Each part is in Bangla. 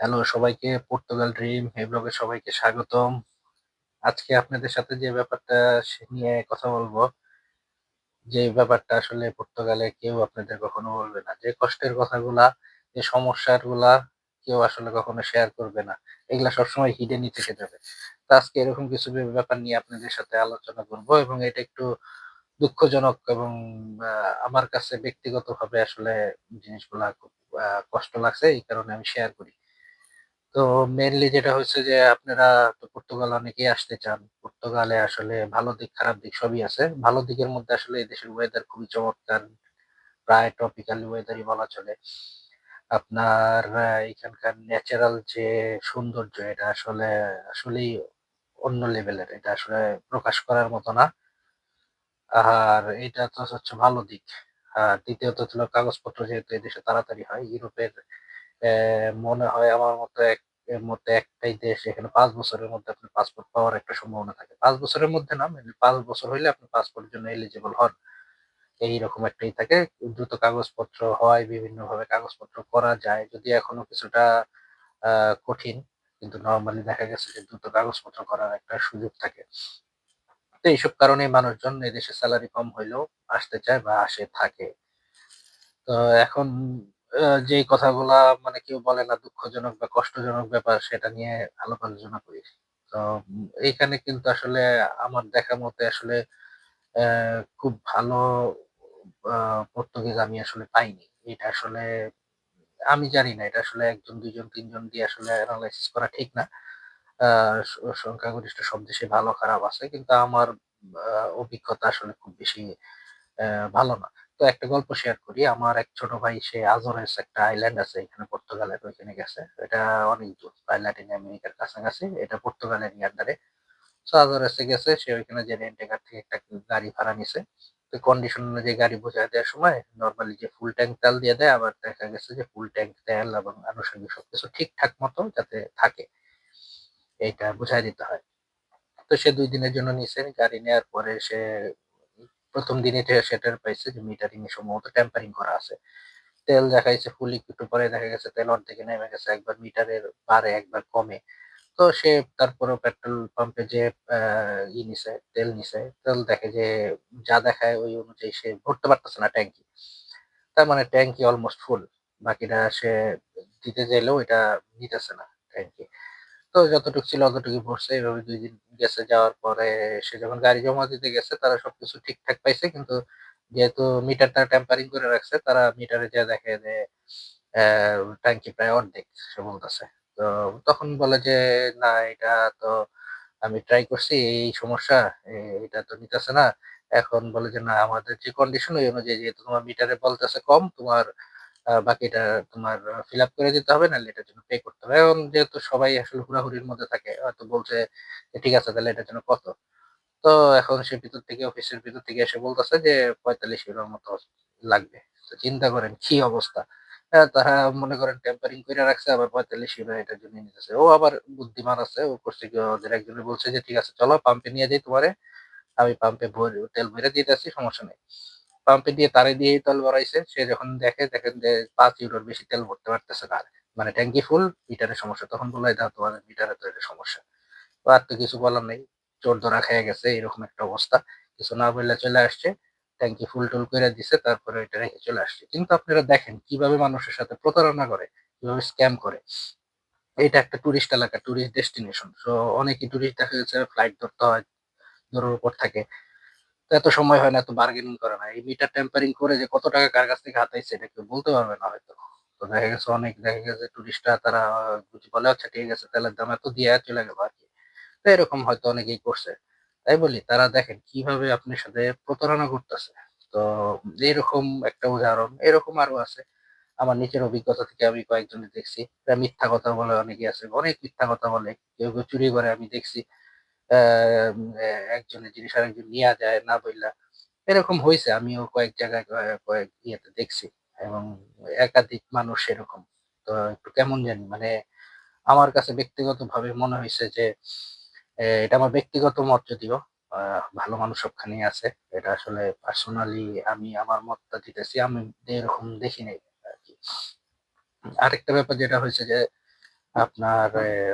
হ্যালো সবাইকে পর্তুগাল ড্রিম এই ব্লগে সবাইকে স্বাগতম। আজকে আপনাদের সাথে যে ব্যাপারটা নিয়ে কথা বলব, যে ব্যাপারটা আসলে পর্তুগালে কেউ আপনাদের কখনো বলবে না। যে কষ্টের কথাগুলা, যে সমস্যারগুলা কেউ আসলে কখনো শেয়ার করবে না। এগুলা সবসময় হিডেনই থেকে যাবে। তো আজকে এরকম কিছু ব্যাপার নিয়ে আপনাদের সাথে আলোচনা করব এবং এটা একটু দুঃখজনক এবং আমার কাছে ব্যক্তিগতভাবে আসলে জিনিসগুলা খুব কষ্ট লাগছে। এই কারণে আমি শেয়ার করি। তো মেইনলি যেটা হচ্ছে যে আপনারা তো পর্তুগাল অনেকেই আসতে চান। পর্তুগালে আসলে ভালো দিক, খারাপ দিক সবই আছে। ভালো দিকের মধ্যে আসলে এদেশের ওয়েদার খুবই চমৎকার। প্রায় ট্রপিক্যাল ওয়েদারই বলা চলে। আপনার এখানকার ন্যাচারাল যে সৌন্দর্য, এটা আসলে, আসলেই অন্য লেভেলের। এটা আসলে প্রকাশ করার মতো না। আর এটা তো হচ্ছে ভালো দিক। আর দ্বিতীয়ত ছিল কাগজপত্র যেহেতু এদেশে তাড়াতাড়ি হয়। ইউরোপের মনে হয় আমার মতো এক মধ্যে একটাই দেশ এখানে পাঁচ বছরের মধ্যে আপনার পাসপোর্ট পাওয়ার একটা সম্ভাবনা থাকে। পাঁচ বছরের মধ্যে না মেবি ৫ বছর হইলে আপনি পাসপোর্টের জন্য এলিজিবল হন। এইরকম একটাই থাকে। দ্রুত কাগজপত্র হয়, বিভিন্নভাবে কাগজপত্র করা যায়। যদি এখনও কিছুটা কঠিন। কিন্তু নরমালি দেখা গেছে যে দ্রুত কাগজপত্র করার একটা সুযোগ থাকে। তো এইসব কারণেই মানুষজন এদেশে স্যালারি কম হইলেও আসতে চায় বা আসে থাকে। তো এখন যেই কথাগুলা মানে কেউ বলে না দুঃখজনক বা কষ্টজনক ব্যাপার সেটা নিয়ে আলাপ আলোচনা করি। তো এইখানে কিন্তু আসলে আমার দেখা মতে আসলে খুব ভালো পর্তুগিজ আমি আসলে পাইনি। এটা আসলে আমি জানি না। এটা আসলে ১ জন, ২ জন, ৩ জন দিয়ে আসলে এনালাইসিস করা ঠিক না। সংখ্যাগরিষ্ঠ সব দেশে ভালো খারাপ আছে। কিন্তু আমার অভিজ্ঞতা আসলে খুব বেশি ভালো না। তো একটা গল্প শেয়ার করি। আমার এক ছোট ভাই, সে আজোরেস একটা আইল্যান্ড আছে, এখানে পর্তুগালের ওইখানে গেছে। এটা অনেক দূর, প্রায় ল্যাটিন আমেরিকার কাছাকাছি। এটা পর্তুগালেরই আন্ডারে। সো আজোরেসে গেছে, সে ওইখানে যে রেন্ট থেকে একটা গাড়ি ভাড়া নিছে। তো কন্ডিশন অনুযায়ী গাড়ি বুঝায় দেওয়ার সময় নরমালি যে ফুল ট্যাঙ্ক তেল দিয়ে দেয়, আবার দেখা গেছে যে ফুল ট্যাঙ্ক তেল এবং আনুষঙ্গিক সবকিছু ঠিকঠাক মতো যাতে থাকে। এইটা বুঝায় দিতে হয়। তো সে দুই দিনের জন্য নিছে। গাড়ি নেওয়ার পরে সে ১ম দিনই টে সে পাইছে যে মিটারিং সম্ভবত ট্যাম্পারিং করা আছে। তেল দেখাইছে ফুল একটু পরে দেখা গেছে তেল অর্ধেকে নেমে গেছে। একবার মিটারের বাড়ে, একবার কমে। তো সে তারপরেও পেট্রোল পাম্পে যে ই নিছে, তেল নিছে। তেল দেখে যে যা দেখায় ওই অনুযায়ী সে ভরতে পারতেছে না ট্যাংকি। তার মানে ট্যাংকি অলমোস্ট ফুল। বাকিটা সে দিতে চাইলেও এটা নিতেছে না ট্যাংকি। তো যতটুকু ছিল অতটুকুই ভরছে। এভাবে দুই দিন গেছে। যাওয়ার পরে সে যখন গাড়ি জমা দিতে গেছে তারা সবকিছু ঠিকঠাক পাইছে। কিন্তু যেহেতু মিটারটা ট্যাম্পারিং করে রাখছে তারা মিটারে যেয়ে দেখে যে ট্যাংকি প্রায় অর্ধেক সে বলতেছে। তো তখন বলে যে, "না এটা তো আমি ট্রাই করছি এই, সমস্যা। এটা তো নিতেছে না।" এখন বলে যে, "না আমাদের যে কন্ডিশন ওই অনুযায়ী যেহেতু তোমার মিটারে বলতেছে কম তোমার বাকিটা তোমার ফিল আপ করে দিতে হবে না এটার জন্য পে করতে হবে।" এবং যেহেতু সবাই আসলে হুড়াহুড়ির মধ্যে থাকে হয়তো বলছে "ঠিক আছে তাহলে এটার জন্য কত?" তো এখন সে ভিতর থেকে অফিসের ভিতর থেকে এসে বলতেছে যে, "৳৪৫ মতো লাগবে।" তো চিন্তা করেন কি অবস্থা। আ তারা মনে করেন টেম্পারিং কইরা রাখছে আবার ৳৪৫ এটার জন্য নিতেছে। ও আবার বুদ্ধিমান আছে। ও করছে কি ওদের একজনে বলছে যে, "ঠিক আছে চলো পাম্পে নিয়ে যাই তোমারে। আমি পাম্পে ভর তেল ভইরা দিতেছি সমস্যা নাই।" পাম্পে দিয়ে তারে দিয়েই তেল ভরাইছে। সে যখন দেখে, দেখেন যে ৳৫ র বেশি তেল ভরতে পারতেছে না মানে ট্যাঙ্কি ফুল, মিটারে সমস্যা। তখন "এই দেখো তোমাদের মিটারে তো এটা সমস্যা।" তো আর তো কিছু বলার নেই। চোর ধরা খেয়ে গেছে এরকম একটা অবস্থা। কিছু না বললে চলে আসছে। ট্যাঙ্কি ফুল-টুল কইরা দিছে। তারপরে ওইটা রেখে চলে আসছে। কিন্তু আপনারা দেখেন কীভাবে মানুষের সাথে প্রতারণা করে, কীভাবে স্ক্যাম করে। এটা একটা টুরিস্ট এলাকা, টুরিস্ট ডেস্টিনেশন। সো অনেকেই টুরিস্ট দেখা যাচ্ছে ফ্লাইট ধরতে হয়, দৌড়ের উপর থাকে। এত সময় হয় না, এত বার্গেনিং করে না। এই মিটার টেম্পারিং করে যে কত টাকা কার কাছ থেকে হাতাইছে এটা কেউ বলতে পারবে না হয়তো। তো দেখা গেছে অনেক দেখা গেছে টুরিস্টরা তারা বলে আচ্ছা ঠিক আছে তেলের দাম এত দিয়ে চলে গেল আরকি। তো এরকম হয়তো অনেকেই করছে। তাই বলি তারা দেখেন কীভাবে আপনার সাথে প্রতারণা করতেছে। তো এরকম একটা উদাহরণ, এরকম আরও আছে। আমার নিজের অভিজ্ঞতা থেকে আমি কয়েকজনের দেখছি। মিথ্যা কথা বলে অনেকে আছে। অনেক মিথ্যা কথা বলে। কেউ, কেউ চুরি করে আমি দেখছি। একজনের জিনিস আরেকজন নিয়া যায়, না বইলা। এরকম হয়েছে আমিও কয়েক জায়গায় কয়ে কয়েক ইয়েতে দেখছি এবং একাধিক মানুষ এরকম। তো একটু কেমন জানি মানে আমার কাছে ব্যক্তিগতভাবে মনে হয়েছে যে এটা আমার ব্যক্তিগত মত যদিও। ভালো মানুষ সবখানেই আছে। এটা আসলে পার্সোনালি আমি আমার মতটা দিতেছি। আমি এরকম দেখি নাই আরকি। আরেকটা ব্যাপার যেটা হয়েছে যে আপনার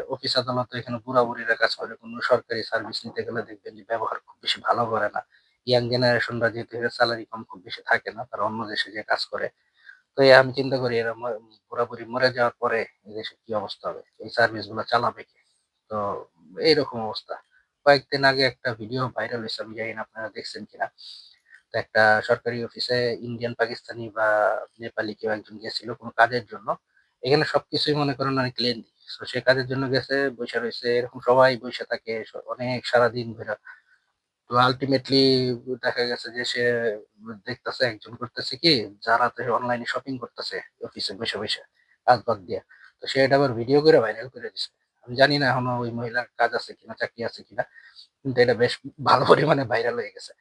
অফিস আদালতে এখানে বুড়া-বুড়িরা কাজ করে। কোনো সরকারি সার্ভিস নিতে গেলে দেখবেন যে ব্যবহার খুব বেশি ভালো করে না। ইয়াং জেনারেশনরা যেহেতু স্যালারি কম খুব বেশি থাকে না। তারা অন্য দেশে যেয়ে কাজ করে। তো আমি চিন্তা করি এরা বুড়া-বুড়ি মরে যাওয়ার পরে এদেশের কি অবস্থা হবে? এই সার্ভিসগুলা চালাবে কে? তো এইরকম অবস্থা। কয়েকদিন আগে একটা ভিডিও ভাইরাল হয়েছে আমি জানি আপনারা দেখছেন কিনা? তো একটা সরকারি অফিসে ইন্ডিয়ান, পাকিস্তানি বা নেপালি কেউ একজন গেছিল কোনো কাজের জন্য। এখানে সবকিছুই মনে করেন অনেক লেন্দি। তো সে কাজের জন্য গেছে, বইসা রইছে। এরকম সবাই বইসা থাকে অনেক সারাদিন ধইরা। তো আলটিমেটলি দেখা গেছে যে সে দেখতেছে একজন করতেছে কি যারাতে অনলাইনে শপিং করতেছে অফিসে বইসা, বইসা কাজ বাদ দিয়া। তো সে এটা আবার ভিডিও করে ভাইরাল করে দিছে। আমি জানি না এখনও ওই মহিলার কাজ আছে কিনা, চাকরি আছে কিনা। কিন্তু এটা বেশ ভালো পরিমাণে ভাইরাল হয়ে গেছে।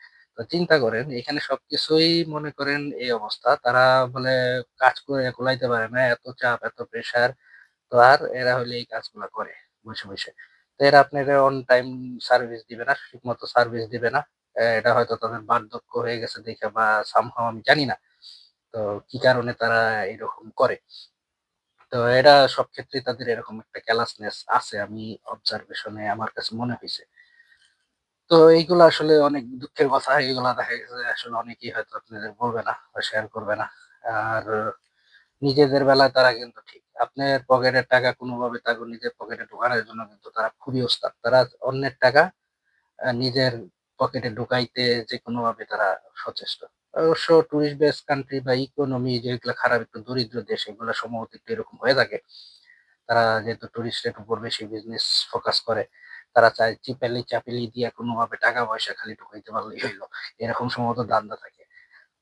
চিন্তা করেন এখানে সবকিছুই মনে করেন এই অবস্থা। তারা বলে কাজ করে কুলাইতে পারে না। এত চাপ, এত প্রেশার। তো আর এরা হইলে এই কাজগুলা করে বইসা, বইসা। তো এরা আপনারে অন টাইম সার্ভিস দিবে না, ঠিকমতো সার্ভিস দিবে না। এটা হয়তো তাদের বার্ধক্য হয়ে গেছে দেখে বা somehow আমি জানি না। তো কি কারণে তারা এরকম করে। তো এরা সব ক্ষেত্রে তাদের এরকম একটা ক্যালাসনেস আছে আমি অবজারভেশন আমার কাছে মনে হইছে। তো এইগুলো আসলে অনেক দুঃখের কথা। এগুলা দেখা গেছে আসলে অনেকেই হয়তো আপনাদের বলবে না বা শেয়ার করবে না। আর নিজেদের বেলায় তারা কিন্তু ঠিক। আপনার পকেটের টাকা কোনোভাবে তাকে নিজের পকেটে ঢোকানোর জন্য কিন্তু তারা খুবই ওস্তাদ। তারা অন্যের টাকা নিজের পকেটে ঢুকাইতে যে কোনোভাবে তারা সচেষ্ট। অবশ্য টুরিস্ট বেস কান্ট্রি বা ইকোনমি যেগুলা খারাপ, একটু দরিদ্র দেশ, এগুলো সম্ভবত একটু এরকম হয়ে থাকে। তারা যেহেতু টুরিস্টের উপর বেশি বিজনেস ফোকাস করে। তারা চায় চিপালি-চাপালি দিয়া কোনোভাবে টাকা-পয়সা খালি ঢুকাইতে পারলেই হইল। এরকম সম্ভবত ধান্দা থাকে।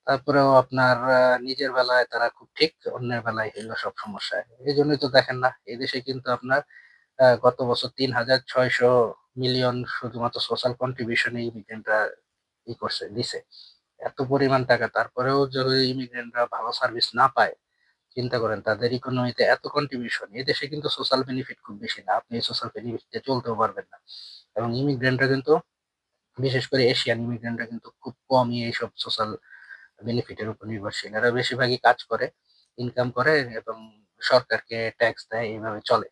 তারপরেও আপনার নিজের বেলায় তারা খুব ঠিক, অন্যের বেলায় হইল সব সমস্যা। এই জন্যই তো দেখেন না, এদেশে কিন্তু আপনার গত বছর ৩৬০০ মিলিয়ন শুধুমাত্র সোশ্যাল কন্ট্রিবিউশন ইমিগ্রেন্টরা ই করছে, দিছে। এত পরিমাণ টাকা তারপরেও যদি ইমিগ্রেন্টরা ভালো সার্ভিস না পায়, চিন্তা করেন তাদের ইকোনমিতে এত কন্ট্রিবিউশন। এদেশে কিন্তু সোশ্যাল বেনিফিট খুব বেশি না। আপনি সোশ্যাল বেনিফিট চলতেও পারবেন না। এবং ইমিগ্রেন্টরা কিন্তু বিশেষ করে এশিয়ান ইমিগ্রেন্টরা কিন্তু খুব কমই এইসব সোশ্যাল বেনিফিটের উপর নির্ভরশীল। এরা বেশিরভাগই কাজ করে, ইনকাম করে এবং সরকারকে ট্যাক্স দেয় এভাবে চলে।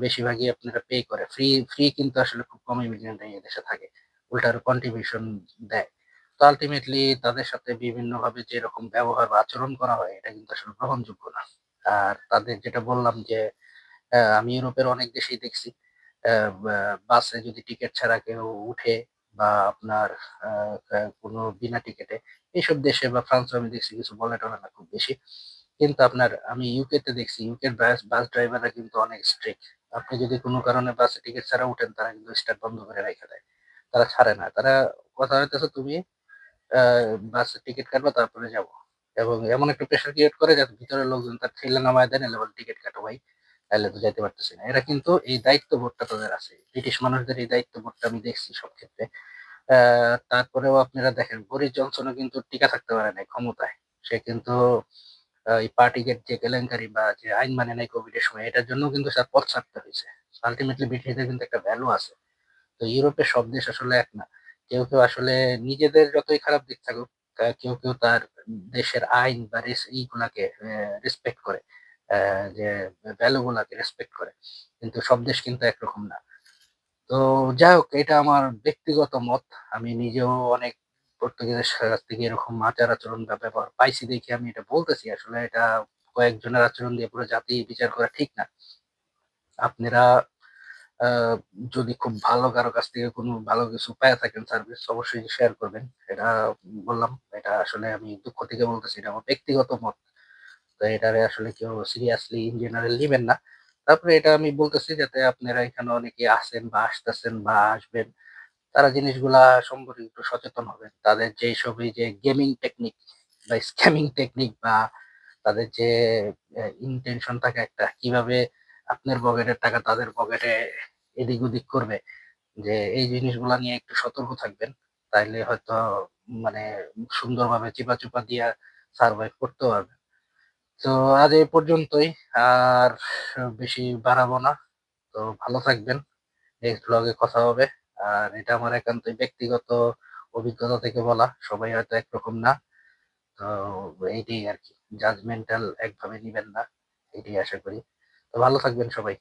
বেশিরভাগই আপনারা পে করে। ফ্রি, ফ্রি কিন্তু আসলে খুব কম ইমিগ্রেন্ট এই দেশে থাকে। উল্টার কন্ট্রিবিউশন দেয়। তো আল্টিমেটলি তাদের সাথে বিভিন্নভাবে যেরকম ব্যবহার বা আচরণ করা হয়, এটা কিন্তু আসলে গ্রহণযোগ্য না। আর তাদের যেটা বললাম যে আমি ইউরোপের অনেক দেশেই দেখছি। বাসে যদি টিকিট ছাড়া কেউ উঠে বা আপনার কোনো বিনা টিকিটে এইসব দেশে বা ফ্রান্সেও আমি দেখছি কিছু বলে-টলে না খুব বেশি। কিন্তু আপনার, আমি ইউকে তে দেখছি ইউকের বাস বাস ড্রাইভাররা কিন্তু অনেক স্ট্রিক্ট। আপনি যদি কোনো কারণে বাসে টিকিট ছাড়া উঠেন, তারা কিন্তু স্টার্ট বন্ধ করে রাইখা দেয়। তারা ছাড়ে না। তারা কথা হইতেছে, তুমি আ বাসের টিকেট কাটবা, তারপরে যাব। এবং এমন একটা প্রেশার ক্রিয়েট করে যাতে ভিতরের লোকজন তার ঠেলে নামায় নাহলে বলে টিকেট কাটো ভাই। নাইলে তো যাইতে পারতেছি না। এরা কিন্তু এই দায়িত্ববোধটা তাদের আছে। ব্রিটিশ মানুষদের এই দায়িত্ববোধটা আমি দেখছি সব ক্ষেত্রে। তারপরেও আপনারা দেখেন বরিস জনসনও কিন্তু টিকা থাকতে পারে নাই ক্ষমতায়। সে কিন্তু এই পার্টিগেট যে কেলেঙ্কারি বা যে আইন মানে নাই কোভিড এর সময়, এটার জন্য কিন্তু তার পদ ছাড়তে হইছে। আল্টিমেটলি ব্রিটিশদের কিন্তু একটা ভ্যালু আছে। তো ইউরোপের সব দেশ আসলে এক না। কেউ, কেউ আসলে নিজেদের যতই খারাপ দিক থাকুক, কেউ, কেউ তার দেশের আইন বা ইগুলাকে রেসপেক্ট করে। যে ভ্যালু গুলাকে রেসপেক্ট করে। কিন্তু সব দেশ কিন্তু একরকম না। তো যাই হোক এটা আমার ব্যক্তিগত মত। আমি নিজেও অনেক পর্তুগিজের কাছ থেকে এরকম আচার-আচরণ বা ব্যবহার পাইছি দেখে আমি এটা বলতেছি। আসলে এটা কয়েকজনের আচরণ দিয়ে পুরো জাতি বিচার করা ঠিক না। আপনারা যদি খুব ভালো কারও কাছ থেকে কোনো ভালো কিছু পাইয়া থাকেন সার্ভিস অবশ্যই শেয়ার করবেন। এটা বললাম। এটা আসলে আমি দুঃখ থেকে বলতেছি। এটা আমার ব্যক্তিগত মত। তো এটারে আসলে কেউ সিরিয়াসলি ইন জেনারেল নিবেন না। তারপরে এটা আমি বলতেছি যাতে আপনারা এখানে অনেকে আসেন বা আসতেছেন বা আসবেন। তারা জিনিসগুলা সম্পর্কে একটু সচেতন হবেন। তাদের যেইসব সবই যে গেমিং টেকনিক বা স্ক্যামিং টেকনিক বা তাদের যে ইনটেনশন থাকে একটা, কীভাবে আপনার পকেটের টাকা তাদের পকেটে এদিক-ওদিক করবে। যে এই জিনিসগুলা নিয়ে একটু সতর্ক থাকবেন। তাইলে হয়তো মানে সুন্দরভাবে চিপা-চুপা দিয়া সার্ভাইভ করতে পারবেন। তো আজ এই পর্যন্তই। আর বেশি বাড়াবো না। তো ভালো থাকবেন। নেক্সট ব্লগে কথা হবে। আর এটা আমার একান্তই ব্যক্তিগত অভিজ্ঞতা থেকে বলা। সবাই হয়তো একরকম না। তো এইটাই আর কি জাজমেন্টাল একভাবে নিবেন না। এটাই আশা করি। ভালো থাকবেন সবাই।